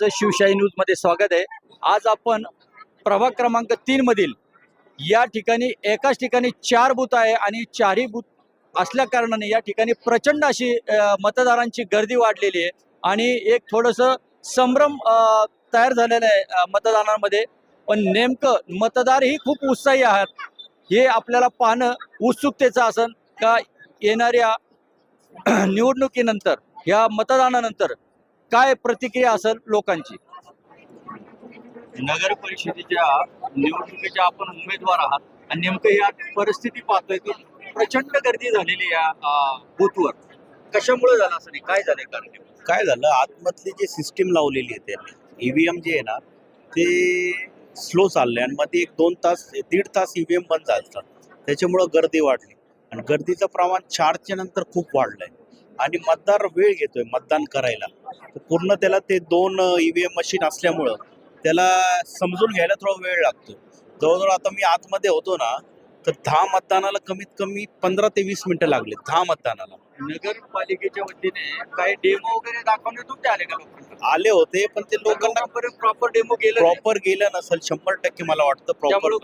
सर्वांचं शिवशाही न्यूजमध्ये स्वागत आहे. आज आपण प्रभाग क्रमांक तीनमधील या ठिकाणी एकाच ठिकाणी चार बूथ आहे आणि चारही बूथ असल्या कारणाने या ठिकाणी प्रचंड अशी मतदारांची गर्दी वाढलेली आहे. आणि एक थोडंसं संभ्रम तयार झालेला आहे अ, मतदानामध्ये. पण नेमकं मतदारही खूप उत्साही आहात. हे आपल्याला पाहणं उत्सुकतेचं असन का येणाऱ्या निवडणुकीनंतर या मतदानानंतर काय प्रतिक्रिया असेल लोकांची? नगर परिषदेच्या निवडणुकीच्या आपण उमेदवार आहात आणि नेमकं या परिस्थिती पाहतोय की प्रचंड गर्दी झालेली या बूथवर. कशामुळे झालं असं नाही? काय झालंय कारण? काय झालं? आतमधली जी सिस्टीम लावलेली आहे त्यांनी ईव्हीएम जे आहे ना ते स्लो चाललंय आणि मध्ये एक दोन तास दीड तास ईव्हीएम बंद झालं त्याच्यामुळं गर्दी वाढली. आणि गर्दीचं प्रमाण चारच्या नंतर खूप वाढलंय. आणि मतदार वेळ घेतोय मतदान करायला. पूर्ण त्याला ते दोन ईव्हीएम मशीन असल्यामुळं त्याला समजून घ्यायला थोडा वेळ लागतो जवळजवळ आता मी आतमध्ये होतो ना तर दहा मतदानाला कमीत कमी पंधरा ते वीस मिनिटं लागले दहा मतदानाला नगरपालिकेच्या वतीने काही डेमो वगैरे दाखवण्यात होते आले का लोकांना आले होते पण ते लोकांना प्रॉपर डेमो गेलं. प्रॉपर गेलं नसेल शंभर टक्के मला वाटतं प्रॉपर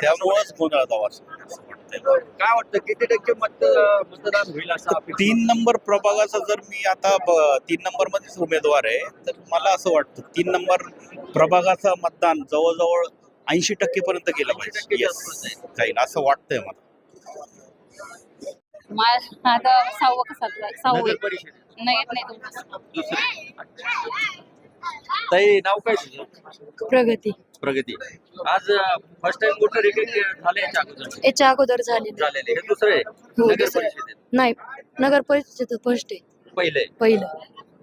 त्यामुळेच गोंधळाचा वाटतंय. काय वाटतं किती टक्के मत मतदान होईल असं? तीन नंबर प्रभागाचा जर मी आता तीन नंबर मध्येच उमेदवार आहे तर मला असं वाटतं तीन नंबर प्रभागाचं मतदान जवळजवळ ऐंशी टक्के पर्यंत गेलं 80% पाहिजे. जाईल. असं वाटतंय मला. आता सहावं का सातवं? सहावं नाही येत नाही तुमचं दुसरं. ताई नाव काय तुझं? प्रगती. प्रगती. आज फर्स्ट टाइम वोटर एक एक झाले याच्या अगोदर. याच्या अगोदर झालेली. झालेले. हे दुसरं आहे. हो, नगर दुसरं आहे. परिषदेत. नाही नगर परिषद फर्स्ट आहे. पहिले पहिलं.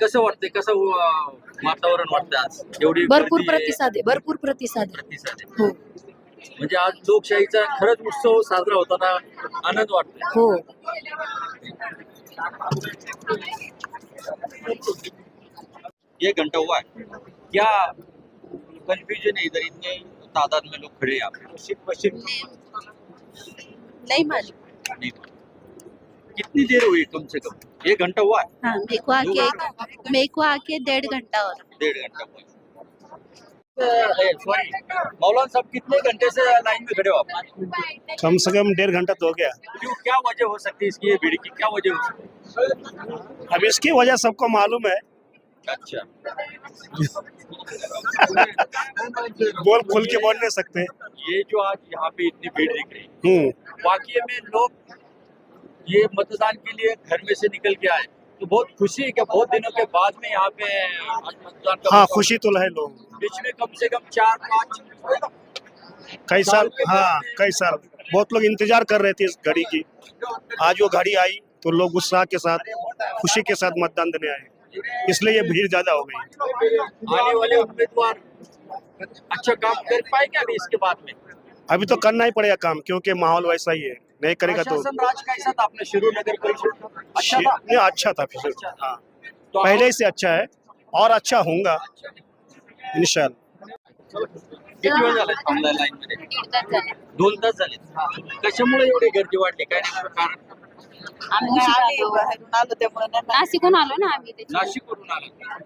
कसं वाटतंय? कसं अं, वातावरण वाटतं आज? एवढी भरपूर गर्दी आहे, प्रतिसाद आहे. भरपूर प्रतिसाद आहे. प्रतिसाद आहे. हो. म्हणजे आज लोकशाहीचा खरंच उत्सव साजरा होताना आनंद वाटतोय. हो. ये घंटा हुआ है क्या कंफ्यूजन है इधर इतने तादाद में लोग खड़े हैं यहाँ पे। सिर्फ़ पश्चिम नाही मालूम नहीं। कितनी देर हुई कम से कम? एक घंटा हुआ है? हाँ मेरे को आके मेरे को आके डेढ़ घंटा हो रहा डेढ़ घंटा हुआ। सॉरी मौलाना साहब कितने घंटे से लाइन में खड़े हो आप? कम से कम डेढ़ घंटा तो हो गया। क्यों क्या वजह हो सकती है इसकी भीड़ की? क्या वजह हो सकती है? अब इसकी वजह सबको मालूम है। अच्छा। बोल खोल के बोल नहीं सकते। ये जो आज यहाँ पे इतनी भीड़ दिख रही है। हम्म। वाकई में लोग ये मतदान के लिए घर में से निकल के आए। तो बहुत खुशी है कि बहुत दिनों के बाद में यहाँ पे मतदान का हाँ खुशी तो है लोग। बीच में कम से कम चार पाँच कई साल हाँ कई साल। बहुत लोग इंतज़ार कर रहे थे इस घड़ी की। आज वो घड़ी आई तो लोग उत्साह के साथ खुशी के साथ मतदान देने आए। इसलिए ये भीड़ ज़्यादा हो गई। आने वाले उम्मीदवार अच्छा काम कर पाएँगे अभी इसके बाद में? अभी तो करना ही पड़ेगा काम क्योंकि माहौल वैसा ही है। नहीं करेगा तो राज कैसा था अपने शुरू नगर परिषद अच्छा था। अच्छा था फिर। अच्छा हाँ। तो पहले से अच्छा है और अच्छा होगा इंशाल्लाह। किती वेळ झाला? लाईन मध्ये. दोन तास झाले. कशामुळे एवढी गर्दी वाढली? काय कारण आम्ही आलो. नाशिकहून आलो ना आम्ही त्याच्यामुळे. नाशिकवरून आला.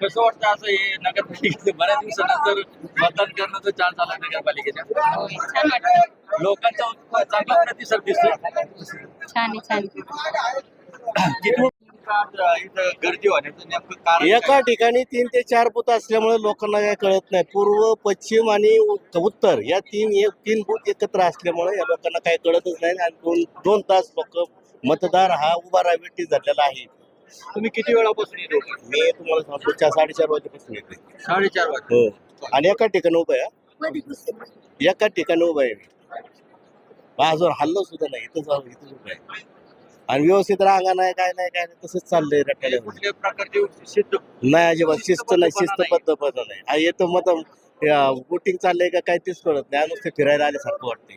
कसं वाटतं असं हे नगरपालिकेचं बऱ्याच दिवसानंतर मतदान करण्याचा चान्स आला नगरपालिकेच्या? छान वाटतं लोकांचा उत्साह चांगला प्रतिसाद दिसतोय. छान आहे छान किती इथं गर्दी होण्याचं नेमकं कारण एका काय? ठिकाणी तीन ते चार बूथ असल्यामुळे लोकांना काय कळत नाही. पूर्व पश्चिम आणि उ- उत्तर या तीन एक तीन बूथ एकत्र असल्यामुळे या लोकांना काही कळतच नाही आणि दोन दोन तास लोक मतदार हा उभा राहावेटी झालेला आहे. तुम्ही किती वेळापासून येतो मी तुम्हाला सांगतो चार साडेचार वाजेपासून येते साडेचार वाजता हो. आणि एका ठिकाणी उभा आहे एका ठिकाणी उभा आहे माझ्यावर हल्लो सुद्धा नाही इथंच आहो, इथंच उभा आहे. आणि व्यवस्थित रांगा नाही काय नाही काय नाही तसंच चाललंय रट्याला कुठल्या प्रकारचे शिस्त नाही अजिबात शिस्त नाही शिस्तबद्धपणा नाही. आ, येतो मत वोटिंग चाललंय का काय तेच कळत नाही. नुसते फिरायला आल्यासारखं वाटतंय.